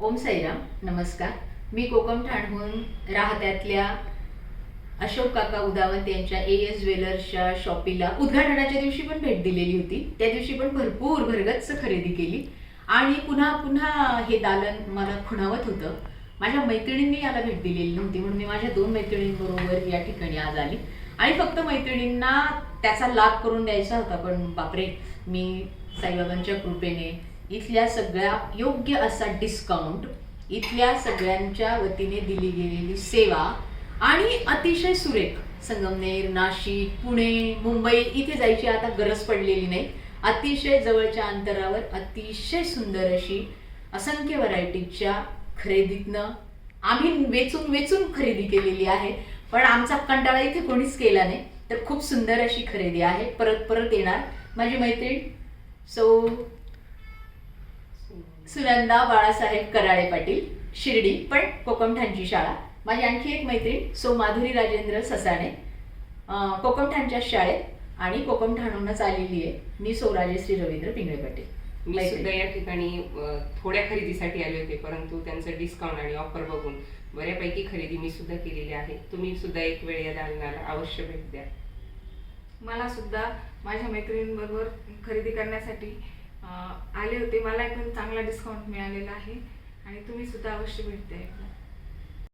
ओम साईराम नमस्कार. मी कोकम ठाणहून राहत्यातल्या अशोक काका उदावंत यांच्या ए एस ज्वेलर्सच्या शॉपीला उद्घाटनाच्या दिवशी पण भेट दिलेली होती. त्या दिवशी पण भरपूर भरगच्च खरेदी केली. आणि पुन्हा पुन्हा हे दालन मला खुणावत होतं. माझ्या मैत्रिणींनी याला भेट दिलेली नव्हती म्हणून मी माझ्या दोन मैत्रिणींबरोबर या ठिकाणी आज आली. आणि फक्त मैत्रिणींना त्याचा लाभ करून द्यायचा होता पण बापरे मी साईबाबांच्या कृपेने इथल्या सगळ्या योग्य असा डिस्काउंट इथल्या सगळ्यांच्या वतीने दिली गेलेली सेवा आणि अतिशय सुरेख. संगमनेर नाशिक पुणे मुंबई इथे जायची आता गरज पडलेली नाही. अतिशय जवळच्या अंतरावर अतिशय सुंदर अशी असंख्य व्हरायटीच्या खरेदीतनं आम्ही वेचून वेचून खरेदी केलेली आहे. पण आमचा कंटाळा इथे कोणीच केला नाही. तर खूप सुंदर अशी खरेदी आहे. परत परत येणार. माझी मैत्रीण सो सुनंदा बाळासाहेब कराळे पाटील शिर्डी पण कोकमठाणची शाळा. माझी आणखी एक मैत्रीण सो माधुरी राजेंद्र ससाणे. अं, कोकमठाणच्या शाळेत आणि कोकमठाणूनच आलेली आहे. मी सो राजश्री रवींद्र पिंगळे पाटील. मी. सुद्धा या ठिकाणी थोड्या खरेदीसाठी आले होते परंतु त्यांचं डिस्काउंट आणि ऑफर बघून बऱ्यापैकी खरेदी मी सुद्धा केलेली आहे. तुम्ही सुद्धा एक वेळ या दालनाला अवश्य भेट द्या. मला सुद्धा माझ्या मैत्रिणींबरोबर खरेदी करण्यासाठी आले होते. मला पण चांगला डिस्काउंट मिळालेला आहे. आणि तुम्ही सुद्धा अवश्य भेट द्या